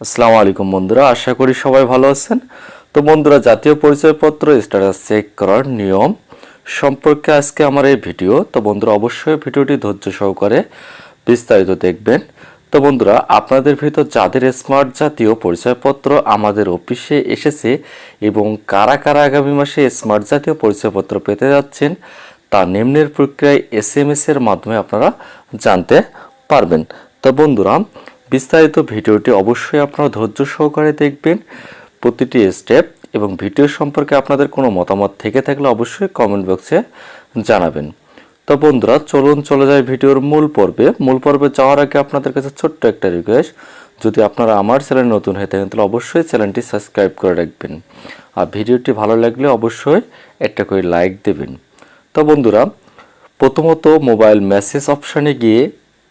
আসসালামু আলাইকুম বন্ধুরা, আশা করি সবাই ভালো আছেন। তো বন্ধুরা, জাতীয় পরিচয়পত্র স্ট্যাটাস চেক করার নিয়ম সম্পর্কে আজকে আমার এই ভিডিও। তো বন্ধুরা, অবশ্যই ভিডিওটি ধৈর্য সহকারে বিস্তারিত দেখবেন। তো বন্ধুরা, আপনাদের ভিতর যাদের স্মার্ট জাতীয় পরিচয়পত্র আমাদের অফিসে এসেছে এবং কারা কারা আগামী মাসে স্মার্ট জাতীয় পরিচয়পত্র পেতে যাচ্ছেন, তা নিম্নের প্রক্রিয়ায় এস এম এর মাধ্যমে আপনারা জানতে পারবেন। তো বন্ধুরা বিস্তারিত ভিডিওটি অবশ্যই আপনারা ধৈর্য সহকারে দেখবেন। প্রতিটি স্টেপ এবং ভিডিও সম্পর্কে আপনাদের কোনো মতামত থেকে থাকলে অবশ্যই কমেন্ট বক্সে জানাবেন। তো বন্ধুরা, চলুন চলে যায় ভিডিওর মূল পর্বে। মূল পর্বে যাওয়ার আগে আপনাদের কাছে ছোট্ট একটা রিকোয়েস্ট যদি আপনারা আমার চ্যানেল নতুন হয়ে থাকেন, তাহলে অবশ্যই চ্যানেলটি সাবস্ক্রাইব করে রাখবেন। আর ভিডিওটি ভালো লাগলে অবশ্যই একটা করে লাইক দেবেন। তো বন্ধুরা, প্রথমত মোবাইল মেসেজ অপশানে গিয়ে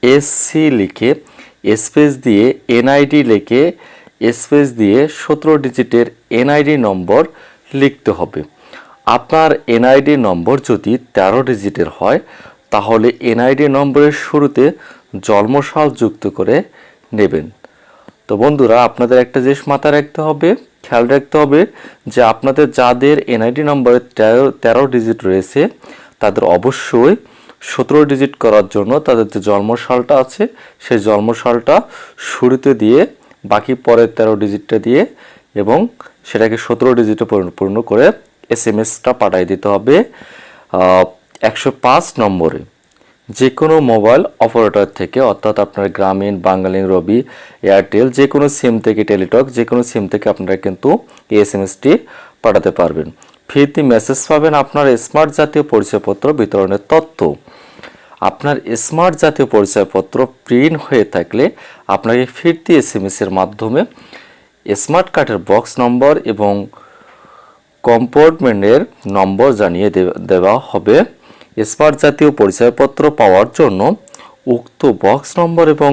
এসসি লিখে স্পেস দিয়ে এনআইডি লিখে স্পেস দিয়ে সতেরো ডিজিটের এনআইডি নম্বর লিখতে হবে। আপনার এনআইডি নম্বর যদি তেরো ডিজিটের হয়, তাহলে এনআইডি নম্বরের শুরুতে জন্মসাল যুক্ত করে নেবেন। তো বন্ধুরা, আপনাদের একটা জিনিস মাথায় রাখতে হবে, খেয়াল রাখতে হবে যে আপনাদের যাদের এনআইডি নম্বরে তেরো তেরো ডিজিট রয়েছে, তাদের অবশ্যই সতেরো ডিজিট করার জন্য তাদের যে জন্মসালটা আছে, সেই জন্মসালটা শুরুতে দিয়ে বাকি পরের তেরো ডিজিটটা দিয়ে এবং সেটাকে সতেরো ডিজিটে পরিপূর্ণ করে এস এম এসটা পাঠিয়ে দিতে হবে একশো পাঁচ নম্বরে। যে কোনো মোবাইল অপারেটর থেকে, অর্থাৎ আপনার গ্রামীণ বাঙালিন রবি, এয়ারটেল যে কোনো সিম থেকে টেলিটক যে কোনো সিম থেকে আপনারা কিন্তু এই এস এম এসটি পাঠাতে পারবেন। ফ্রিতে মেসেজ পাবেন আপনার স্মার্ট জাতীয় পরিচয়পত্র বিতরণের তথ্য। আপনার স্মার্ট জাতীয় পরিচয়পত্র প্রিন্ট হয়ে থাকলে আপনাকে ফিরতি এস এম এর মাধ্যমে স্মার্ট কার্ডের বক্স নম্বর এবং কম্পার্টমেন্টের নম্বর জানিয়ে দেওয়া হবে। স্মার্ট জাতীয় পরিচয়পত্র পাওয়ার জন্য উক্ত বক্স নম্বর এবং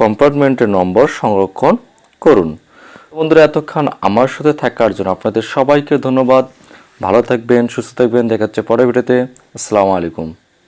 কম্পার্টমেন্টের নম্বর সংরক্ষণ করুন। বন্ধুরা, এতক্ষণ আমার সাথে থাকার জন্য আপনাদের সবাইকে ধন্যবাদ। ভালো থাকবেন সুস্থ থাকবেন দেখাচ্ছে পরে ভিডিওতে। আসসালামু আলাইকুম।